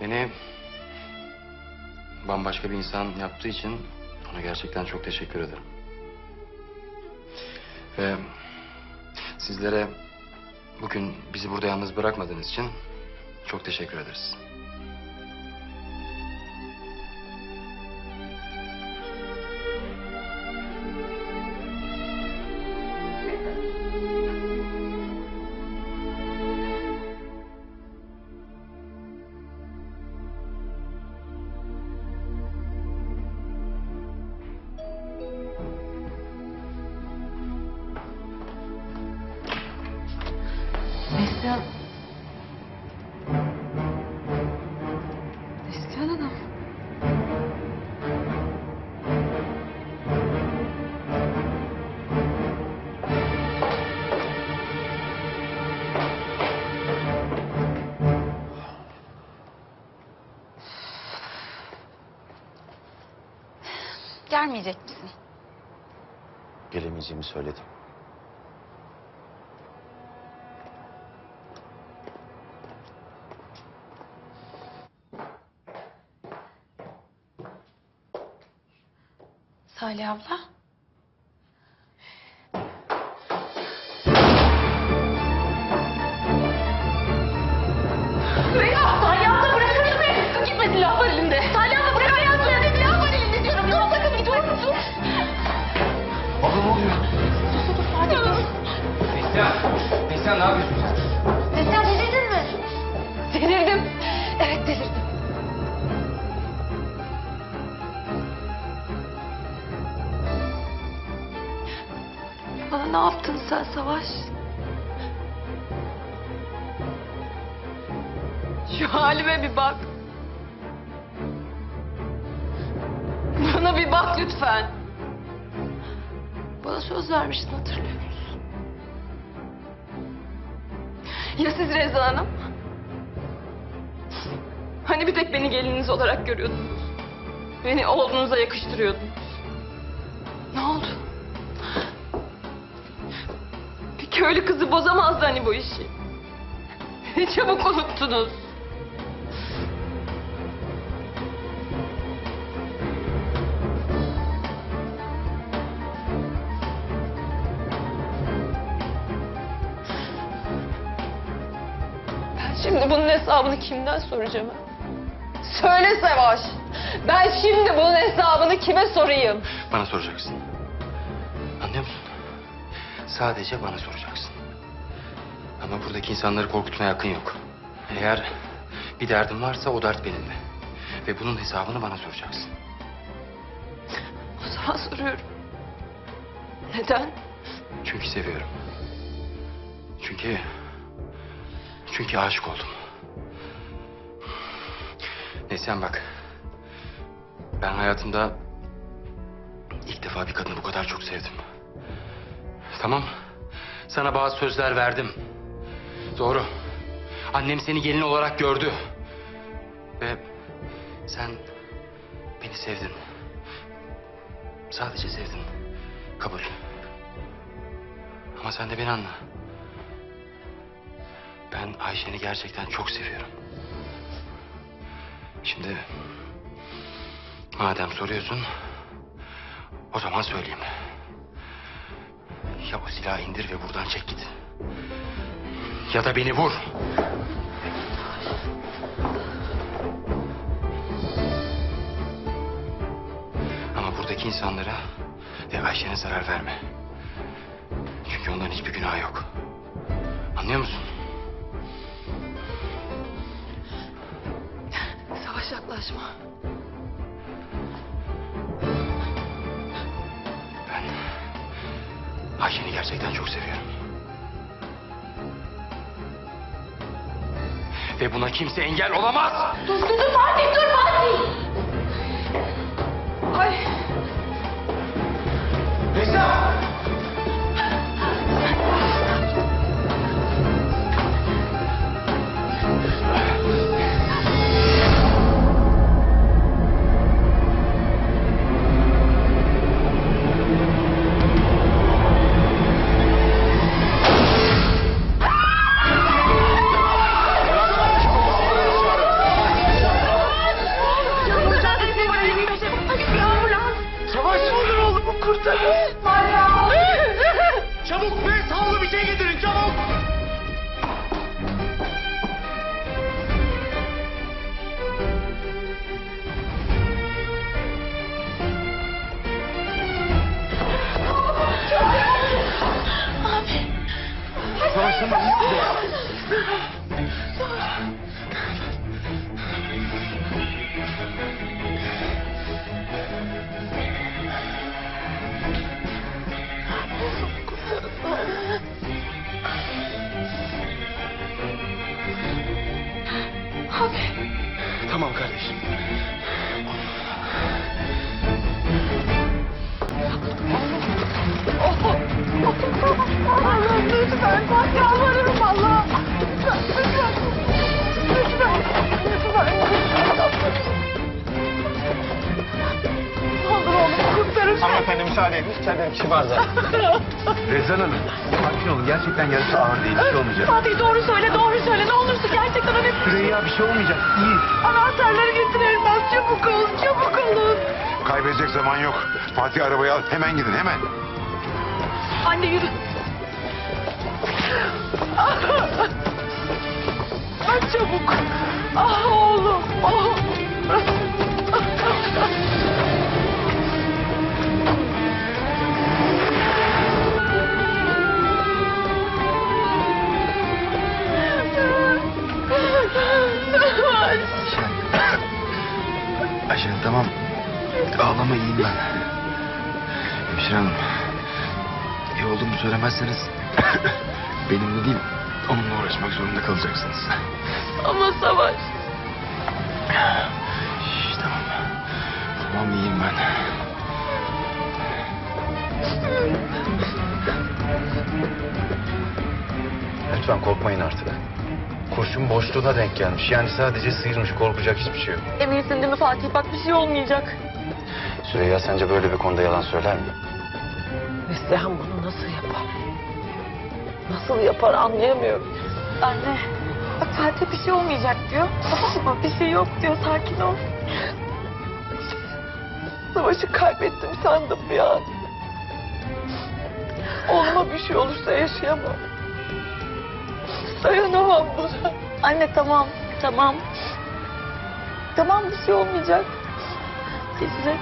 Beni bambaşka bir insan yaptığı için ona gerçekten çok teşekkür ederim. Ve sizlere bugün bizi burada yalnız bırakmadığınız için çok teşekkür ederiz. Gelmeyecek misin? Gelemeyeceğimi söyledim. Salih abla. Neslihan, Neslihan ne yapıyorsun sen? Neslihan delirdin mi? Delirdim. Evet delirdim. Bana ne yaptın sen Savaş? Şu halime bir bak. Bana bir bak lütfen. Bana söz vermiştin hatırlıyor Ya siz Reza Hanım? Hani bir tek beni gelininiz olarak görüyordunuz? Beni oğlunuza yakıştırıyordunuz. Ne oldu? Bir köylü kızı bozamazdı hani bu işi. Ne çabuk unuttunuz. Şimdi bunun hesabını kimden soracağım? Söyle Savaş. Ben şimdi bunun hesabını kime sorayım? Bana soracaksın. Anlıyor musun? Sadece bana soracaksın. Ama buradaki insanları korkutmaya hakkın yok. Eğer bir derdin varsa o dert benimle. Ve bunun hesabını bana soracaksın. O zaman soruyorum. Neden? Çünkü seviyorum. Çünkü... Çünkü aşık oldum. Neslihan bak. Ben hayatımda ilk defa bir kadını bu kadar çok sevdim. Tamam. Sana bazı sözler verdim. Doğru. Annem seni gelin olarak gördü. Ve sen beni sevdin. Sadece sevdin. Kabul. Ama sen de beni anla. Ben Ayşe'ni gerçekten çok seviyorum. Şimdi madem soruyorsun o zaman söyleyeyim. Ya o silahı indir ve buradan çek git. Ya da beni vur. Ama buradaki insanlara ve Ayşe'ne zarar verme. Çünkü onların hiçbir günahı yok. Anlıyor musun? Yaklaşma. Ben Ayşe'ni gerçekten çok seviyorum. Ve buna kimse engel olamaz. Dur dur dur Fatih dur Fatih. Ay. Neslihan! Sağlı bir şey getirin çabuk. Savaş tamam iyi mi? Tamam kardeşim. Müsaade edin. İçeride bir kişi var zaten. Rezan Hanım, sakin olun. Gerçekten yarısı ağır değil. Bir şey olmayacak. Fatih doğru söyle, doğru söyle. Ne olursun gerçekten öyle Süreyya bir şey olmayacak. İyi. anahtarları getirelim. Ben çabuk olun, çabuk olun. Kaybedecek zaman yok. Fatih arabayı al. Hemen gidin hemen. Anne yürü. Ay çabuk. Ah oğlum. Ah. Ayşen tamam. Ağlama iyiyim ben. Hemşire hanım. İyi olduğumu söylemezseniz benimle değil onunla uğraşmak zorunda kalacaksınız. Ama Savaş. Şş, tamam. Tamam iyiyim ben. Lütfen korkmayın artık. Kurşun boşluğuna denk gelmiş. Yani sadece sıyırmış. Korkacak hiçbir şey yok. Eminsin değil mi Fatih? Bak bir şey olmayacak. Süreyya sence böyle bir konuda yalan söyler mi? Neslihan bunu nasıl yapar? Nasıl yapar anlayamıyorum. Anne. Bak Fatih bir şey olmayacak diyor. Mı? Bir şey yok diyor. Sakin ol. Savaşı kaybettim sandım ya. Oğluma bir şey olursa yaşayamam. Dayanamam buna. Anne tamam. Tamam. Tamam bir şey olmayacak. Geçecek.